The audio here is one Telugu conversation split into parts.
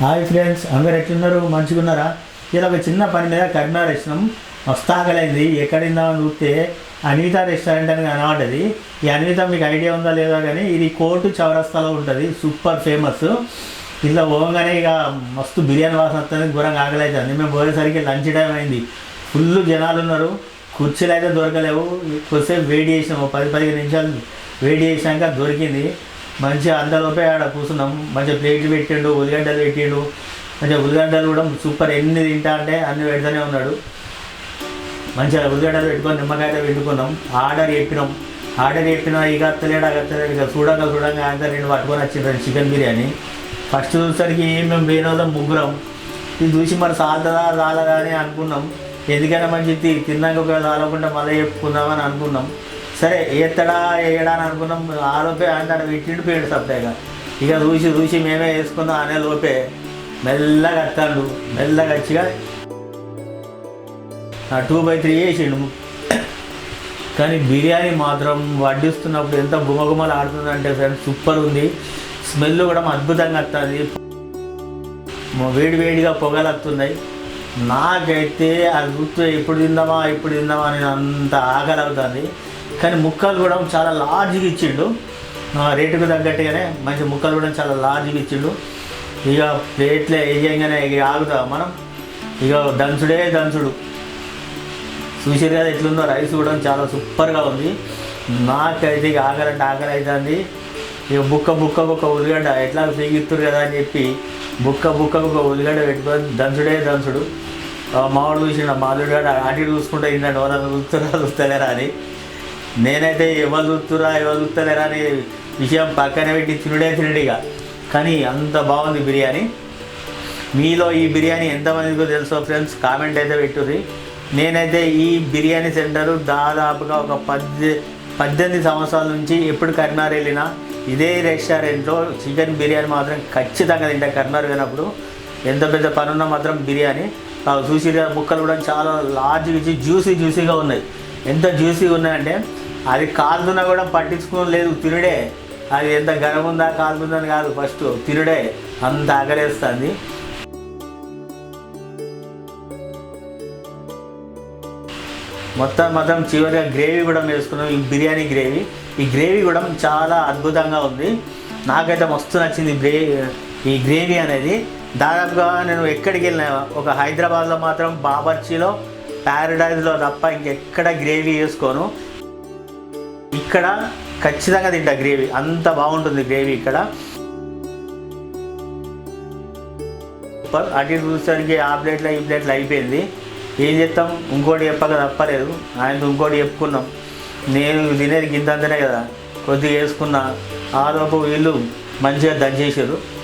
హాయ్ ఫ్రెండ్స్ అందరు ఎట్లున్నారు? మంచిగా ఉన్నారా ఇలా ఒక చిన్న పని మీద కరీంనగర్ వచ్చినాం మస్తు ఆకలైంది చూస్తే అనిత రెస్టారెంట్ అని కనబడ్డది ఈ అనిత మీకు ఐడియా ఉందా లేదా కానీ ఇది కోర్టు చౌరస్తాలో ఉంటుంది. Super famous. ఇలా పోగానే ఇక మస్తు బిర్యానీ వాసన వస్తుంది ఘోరంగా ఆకలి అవుతుంది మేము పోయేసరికి లంచ్ టైం అయింది. ఫుల్ జనాలు ఉన్నారు. కుర్చీలు అయితే దొరకలేవు. కొద్దిసేపు వేడి చేసినాము. పది పదిహేను నిమిషాలు వేడి చేసినాక దొరికింది. మంచిగా అందలోపే ఆడ కూర్చున్నాం. మంచిగా ప్లేట్లు పెట్టిండు ఉల్లిగడ్డలు పెట్టిండు. మంచిగా ఉల్లిగడ్డలు కూడా సూపర్ ఎన్ని తింటా అంటే అన్ని పెడుతూనే ఉన్నాడు. మంచిగా ఉల్లిగడ్డలు పెట్టుకొని నిమ్మకాయలు పెట్టుకున్నాం ఆర్డర్ చెప్పినాం. ఆర్డర్ చెప్పినా ఇక అత్తలేడు అగ అత్తలేడు. ఇక చూడంగా చూడంగా అంతా రెండు పట్టుకొని వచ్చిండ్రు చికెన్ బిర్యానీ. ఫస్ట్ చూసరికి మేము వేరే వాళ్ళం ముగ్గురం. ఇది చూసి మరి సాధదా రాలదా అని అనుకున్నాం. ఎందుకైనా మంచిది తిన్నాక ఒకవేళ రాలకుండా మళ్ళీ చెప్పుకుందామని అనుకున్నాం. సరే ఎత్తడా వేయడా అని అనుకున్నాం. ఆ లోపే అంటే పెట్టిండు పోయాడు సప్లైగా ఇక చూసి చూసి మేమే వేసుకుందాం అనే లోపే మెల్లగా వస్తాడు మెల్లగా వచ్చిగా టూ బై త్రీ వేసిండు. కానీ బిర్యానీ మాత్రం వడ్డిస్తున్నప్పుడు ఎంత గుమగుమలు ఆడుతుందంటే ఫ్రెండ్స్ సూపర్ ఉంది. స్మెల్ కూడా అద్భుతంగా వస్తుంది వేడి వేడిగా పొగలు వస్తున్నాయి నాకైతే అది గుర్తు ఎప్పుడు తిందామా ఇప్పుడు తిందామా అని అంత ఆకలి అవుతుంది. కానీ ముక్కలు కూడా చాలా లార్జ్గా ఇచ్చిండు. రేటుకు తగ్గట్టుగానే మంచి ముక్కలు కూడా చాలా లార్జ్గా ఇచ్చిండు. ఇక ప్లేట్లో వేయంగానే ఇక ఆగుతా మనం. ఇక దంచుడే దంచుడు. చూసారు కదా ఎట్లుందో రైస్ కూడా చాలా సూపర్గా ఉంది. నాకైతే ఇక ఆకలి అంటే ఆకలి అవుతుంది ఇక బుక్క బుక్క ఒక ఉల్లిగడ్డ ఎట్లా పీగిస్తారు కదా అని చెప్పి బుక్క బుక్క ఒక ఉల్లిగడ్డ పెట్టుకొని దంచుడే దంచుడు. మామిడి చూసిన మామిడిగడ్డ అటు ఇటు చూసుకుంటే ఏంటంటే ఎవరైనా చూస్తారా చూస్తలేరా అని. నేనైతే ఎవరు చూస్తురా ఎవరు చూస్తలేరా అని విషయం పక్కన పెట్టి తినుడే తినుడిగా కానీ అంత బాగుంది బిర్యానీ. మీలో ఈ బిర్యానీ ఎంతమందికి తెలుసో ఫ్రెండ్స్ కామెంట్ అయితే పెట్టుర్రి. నేనైతే ఈ బిర్యానీ సెంటర్ దాదాపుగా ఒక పద్దె పద్దెనిమిది సంవత్సరాల నుంచి ఎప్పుడు కర్నార్ వెళ్ళినా ఇదే రెస్టారెంట్లో చికెన్ బిర్యానీ మాత్రం ఖచ్చితంగా తింటా కర్నార్ వెళ్ళినప్పుడు. ఎంత పెద్ద పని ఉన్నా మాత్రం బిర్యానీ. చూసి ముక్కలు కూడా చాలా లార్జ్ ఇచ్చి జ్యూసీ జ్యూసీగా ఉన్నాయి. ఎంత జ్యూసీగా ఉన్నాయంటే అది కాలుతున్నా కూడా పట్టించుకోవడం లేదు తినుడే అది ఎంత గరం ఉందా కాలుతుందని కాదు ఫస్ట్ తినుడే అంత అగలేస్తుంది మొత్తం మొత్తం చివరిగా గ్రేవీ కూడా వేసుకున్నాం ఈ బిర్యానీ గ్రేవీ. ఈ గ్రేవీ కూడా చాలా అద్భుతంగా ఉంది. నాకైతే మస్తు నచ్చింది గ్రే ఈ గ్రేవీ అనేది. దాదాపుగా నేను ఎక్కడికి వెళ్ళినా ఒక హైదరాబాద్లో మాత్రం బాబర్చీలో ప్యారడైజ్లో తప్ప ఇంకెక్కడ గ్రేవీ వేసుకోను. ఇక్కడ ఖచ్చితంగా తింటా గ్రేవీ. అంత బాగుంటుంది గ్రేవీ ఇక్కడ. అటు ఇటు ఆ ప్లేట్లో ఈ ప్లేట్లో అయిపోయింది. ఏం చేస్తాం? ఇంకోటి చెప్పక తప్పలేదు. ఆయన ఇంకోటి చెప్పుకున్నాం. నేను తినేది గింతంతనే కదా. కొద్దిగా వేసుకున్నా. ఆ లోపు వీళ్ళు మంచిగా దంచేసారు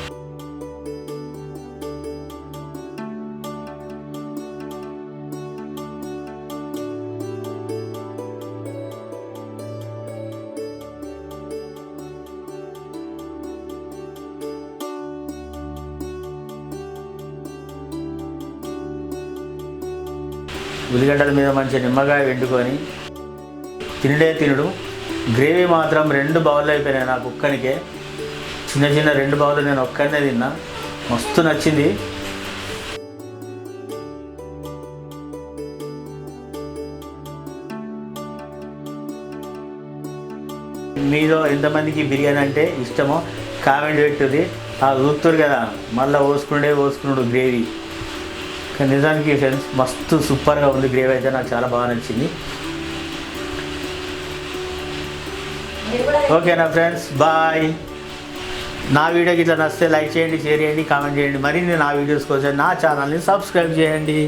ఉల్లిగడ్డల మీద మంచి నిమ్మకాయ వెండుకొని తినడే తినుడు. గ్రేవీ మాత్రం రెండు బౌల్ అయిపోయినాయి నాకు ఒక్కనికే చిన్న చిన్న రెండు బౌల్ నేను ఒక్కనే తిన్నా. మస్తు నచ్చింది. మీలో ఎంతమందికి బిర్యానీ అంటే ఇష్టమో కామెంట్ పెట్టుది ఆ చూస్తారు కదా. మళ్ళీ పోసుకుండే పోసుకున్నాడు గ్రేవీ. కానీ నిజానికి ఫ్రెండ్స్ మస్తు సూపర్గా ఉంది గ్రేవీ అయితే నాకు చాలా బాగా నచ్చింది. ఓకేనా ఫ్రెండ్స్ బాయ్. నా వీడియోకి ఇట్లా నచ్చితే లైక్ చేయండి షేర్ చేయండి కామెంట్ చేయండి. మరిన్ని నా వీడియోస్ కోసం నా ఛానల్ని సబ్స్క్రైబ్ చేయండి.